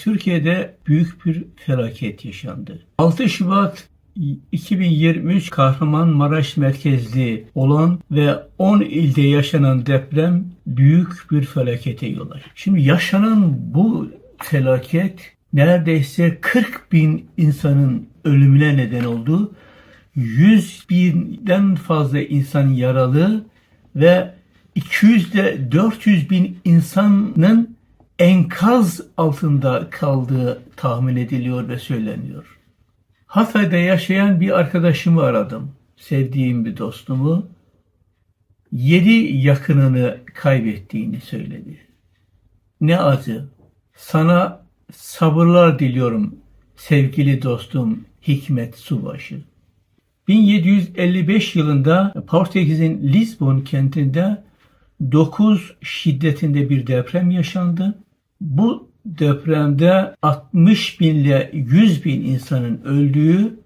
Türkiye'de büyük bir felaket yaşandı. 6 Şubat 2023 Kahramanmaraş merkezli olan ve 10 ilde yaşanan deprem büyük bir felakete yol açtı. Şimdi yaşanan bu felaket neredeyse 40 bin insanın ölümüne neden oldu. 100 binden fazla insan yaralı ve 200 ile 400 bin insanın enkaz altında kaldığı tahmin ediliyor ve söyleniyor. Hatay'da yaşayan bir arkadaşımı aradım. Sevdiğim bir dostumu. Yedi yakınını kaybettiğini söyledi. Ne acı. Sana sabırlar diliyorum sevgili dostum Hikmet Subaşı. 1755 yılında Portekiz'in Lisbon kentinde 9 şiddetinde bir deprem yaşandı. Bu depremde 60 bin ile 100 bin insanın öldüğü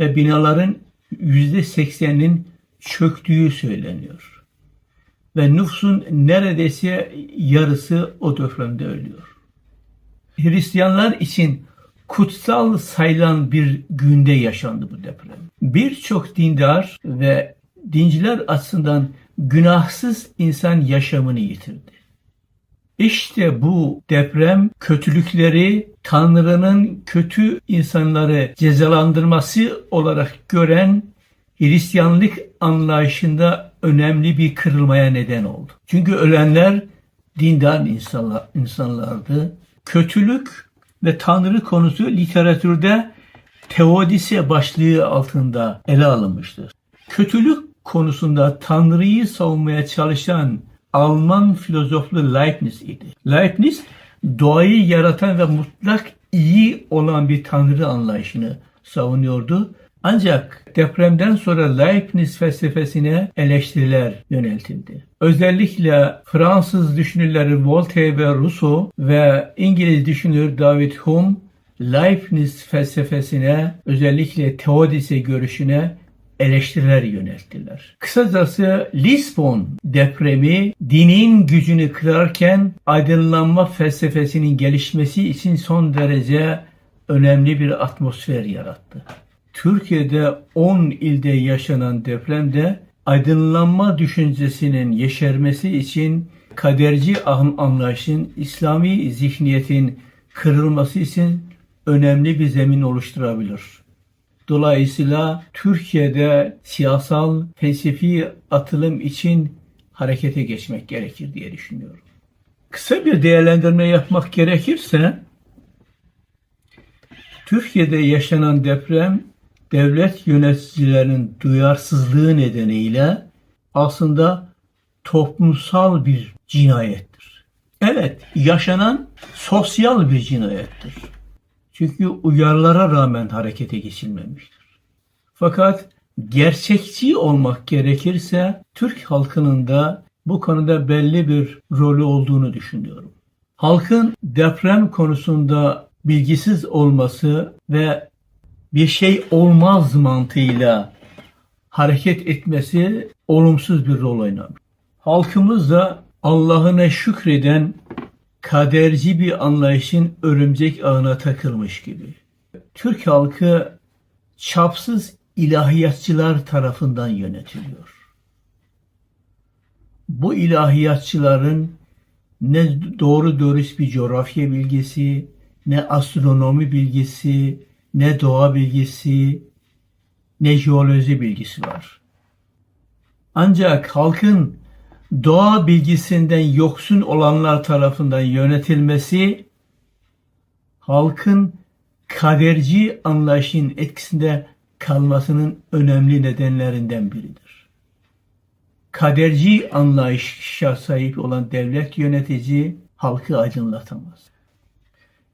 ve binaların %80'inin çöktüğü söyleniyor. Ve nüfusun neredeyse yarısı o depremde ölüyor. Hristiyanlar için kutsal sayılan bir günde yaşandı bu deprem. Birçok dindar ve dinciler açısından günahsız insan yaşamını yitirdi. İşte bu deprem kötülükleri Tanrı'nın kötü insanları cezalandırması olarak gören Hristiyanlık anlayışında önemli bir kırılmaya neden oldu. Çünkü ölenler dindar insanlar, insanlardı. Kötülük ve Tanrı konusu literatürde teodise başlığı altında ele alınmıştır. Kötülük konusunda Tanrı'yı savunmaya çalışan Alman filozoflu Leibniz idi. Leibniz doğayı yaratan ve mutlak iyi olan bir Tanrı anlayışını savunuyordu. Ancak depremden sonra Leibniz felsefesine eleştiriler yöneltildi. Özellikle Fransız düşünürleri Voltaire ve Rousseau ve İngiliz düşünür David Hume Leibniz felsefesine özellikle teodise görüşüne eleştiriler yönelttiler. Kısacası Lisbon depremi dinin gücünü kırarken aydınlanma felsefesinin gelişmesi için son derece önemli bir atmosfer yarattı. Türkiye'de 10 ilde yaşanan depremde aydınlanma düşüncesinin yeşermesi için kaderci anlayışın, İslami zihniyetin kırılması için önemli bir zemin oluşturabilir. Dolayısıyla Türkiye'de siyasal, felsefi atılım için harekete geçmek gerekir diye düşünüyorum. Kısa bir değerlendirme yapmak gerekirse, Türkiye'de yaşanan deprem devlet yöneticilerinin duyarsızlığı nedeniyle aslında toplumsal bir cinayettir. Evet, yaşanan sosyal bir cinayettir. Çünkü uyarılara rağmen harekete geçilmemiştir. Fakat gerçekçi olmak gerekirse Türk halkının da bu konuda belli bir rolü olduğunu düşünüyorum. Halkın deprem konusunda bilgisiz olması ve bir şey olmaz mantığıyla hareket etmesi olumsuz bir rol oynar. Halkımız da Allah'ına şükreden kaderci bir anlayışın örümcek ağına takılmış gibi. Türk halkı çapsız ilahiyatçılar tarafından yönetiliyor. Bu ilahiyatçıların ne doğru dürüst bir coğrafya bilgisi, ne astronomi bilgisi, ne doğa bilgisi, ne jeoloji bilgisi var. Ancak halkın doğa bilgisinden yoksun olanlar tarafından yönetilmesi halkın kaderci anlayışın etkisinde kalmasının önemli nedenlerinden biridir. Kaderci anlayışa sahip olan devlet yönetici halkı aydınlatamaz.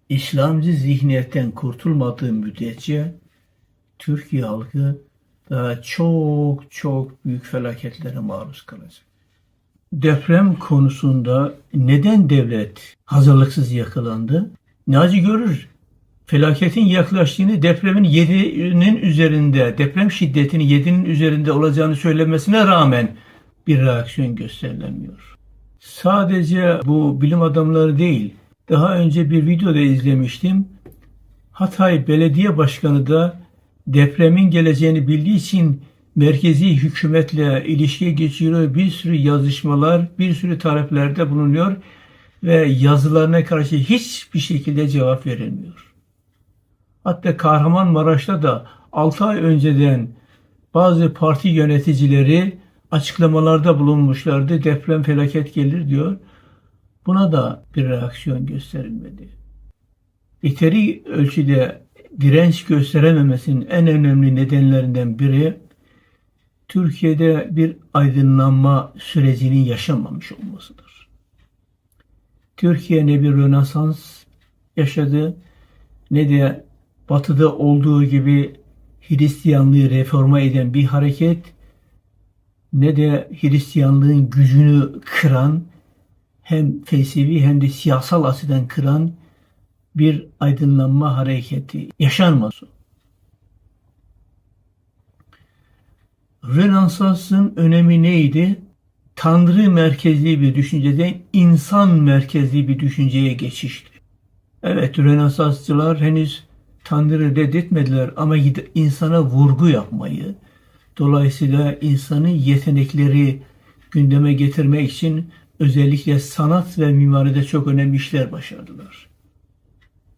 İslamcı zihniyetten kurtulmadığı müddetçe Türkiye halkı daha çok çok büyük felaketlere maruz kalacak. Deprem konusunda neden devlet hazırlıksız yakalandı? Naci görür. Felaketin yaklaştığını depremin 7'nin üzerinde, deprem şiddetinin 7'nin üzerinde olacağını söylemesine rağmen bir reaksiyon gösterilemiyor. Sadece bu bilim adamları değil, Daha önce bir videoda izlemiştim. Hatay Belediye Başkanı da depremin geleceğini bildiği için merkezi hükümetle ilişkiye geçiriyor. Bir sürü yazışmalar, bir sürü taleplerde bulunuyor ve yazılarına karşı hiçbir şekilde cevap verilmiyor. Hatta Kahramanmaraş'ta da 6 ay önceden bazı parti yöneticileri açıklamalarda bulunmuşlardı. Deprem felaket gelir diyor. Buna da bir reaksiyon gösterilmedi. Yeteri ölçüde direnç gösterememesinin en önemli nedenlerinden biri Türkiye'de bir aydınlanma sürecinin yaşanmamış olmasıdır. Türkiye ne bir rönesans yaşadı ne de batıda olduğu gibi Hristiyanlığı reforma eden bir hareket ne de Hristiyanlığın gücünü kıran hem felsefi hem de siyasal açıdan kıran bir aydınlanma hareketi yaşanmaz. Rönesans'ın önemi neydi? Tanrı merkezli bir düşünceden insan merkezli bir düşünceye geçişti. Evet Rönesansçılar henüz Tanrı reddetmediler ama insana vurgu yapmayı, dolayısıyla insanın yetenekleri gündeme getirmek için özellikle sanat ve mimaride çok önemli işler başardılar.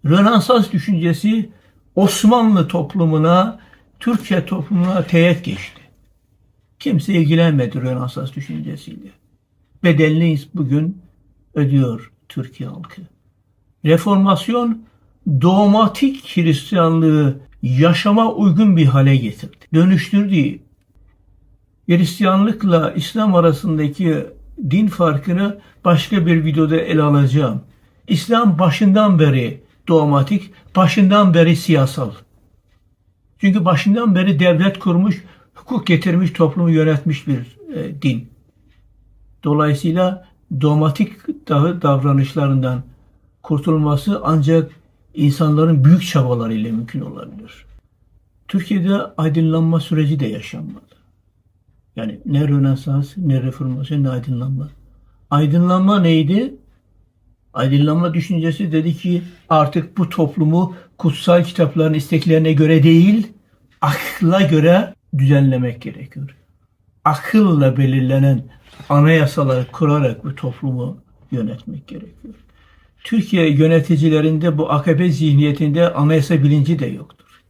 Rönesans düşüncesi Osmanlı toplumuna, Türkçe toplumuna teğet geçti. Kimse ilgilenmedi Rönesans düşüncesiyle. Bedelini bugün ödüyor Türkiye halkı. Reformasyon dogmatik Hristiyanlığı yaşama uygun bir hale getirdi. Dönüştürdü. Hristiyanlıkla İslam arasındaki din farkını başka bir videoda ele alacağım. İslam başından beri dogmatik, başından beri siyasal. Çünkü başından beri devlet kurmuş, hukuk getirmiş, toplumu yönetmiş bir e, din. Dolayısıyla dogmatik davranışlarından kurtulması ancak insanların büyük çabalarıyla mümkün olabilir. Türkiye'de aydınlanma süreci de yaşanmadı. Yani ne Rönesans, ne Reformasyon, ne aydınlanma. Aydınlanma neydi? Aydınlanma düşüncesi dedi ki artık bu toplumu kutsal kitapların isteklerine göre değil, akla göre düzenlemek gerekiyor. Akılla belirlenen anayasaları kurarak bu toplumu yönetmek gerekiyor. Türkiye yöneticilerinde bu AKP zihniyetinde anayasa bilinci de yoktur.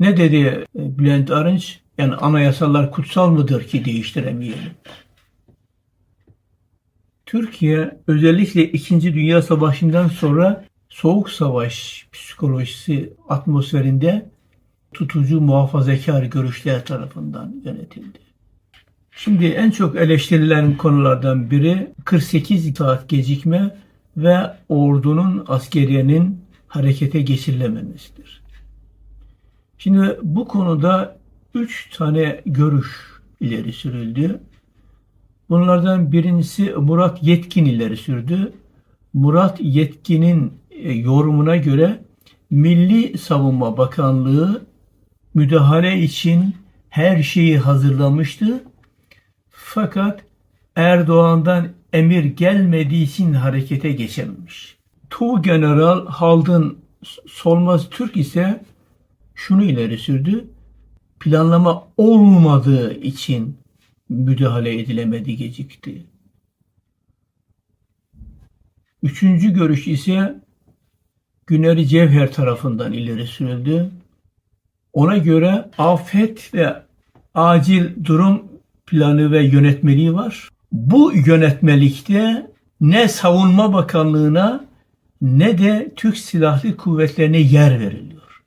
Ne dedi e, Bülent Arınç? Yani anayasalar kutsal mıdır ki değiştiremeyelim? Türkiye özellikle 2. Dünya Savaşı'ndan sonra soğuk savaş psikolojisi atmosferinde tutucu muhafazakar görüşler tarafından yönetildi. Şimdi en çok eleştirilen konulardan biri 48 saat gecikme ve ordunun askeriyenin harekete geçirilememesidir. Şimdi bu konuda üç tane görüş ileri sürüldü. Bunlardan birincisi Murat Yetkin ileri sürdü. Murat Yetkin'in e, yorumuna göre Milli Savunma Bakanlığı müdahale için her şeyi hazırlamıştı. Fakat Erdoğan'dan emir gelmediği için harekete geçememiş. Tu General Haldun Solmaz Türk ise şunu ileri sürdü. Planlama olmadığı için müdahale edilemedi, gecikti. Üçüncü görüş ise Güneri Cevher tarafından ileri sürüldü. Ona göre afet ve acil durum planı ve yönetmeliği var. Bu yönetmelikte ne Savunma Bakanlığı'na ne de Türk Silahlı Kuvvetlerine yer veriliyor.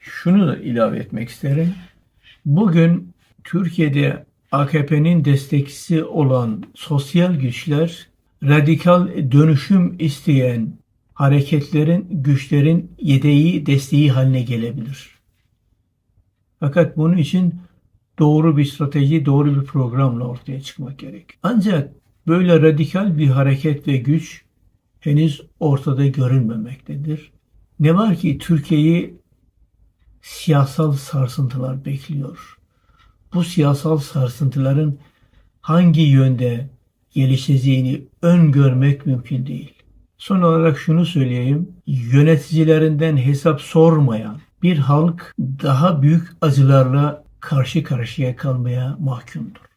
Şunu da ilave etmek isterim. Bugün Türkiye'de AKP'nin destekçisi olan sosyal güçler radikal dönüşüm isteyen hareketlerin, güçlerin yedeği, desteği haline gelebilir. Fakat bunun için doğru bir strateji, doğru bir programla ortaya çıkmak gerek. Ancak böyle radikal bir hareket ve güç henüz ortada görünmemektedir. Ne var ki Türkiye'yi siyasal sarsıntılar bekliyor. Bu siyasal sarsıntıların hangi yönde gelişeceğini öngörmek mümkün değil. Son olarak şunu söyleyeyim. Yöneticilerinden hesap sormayan bir halk daha büyük acılarla karşı karşıya kalmaya mahkumdur.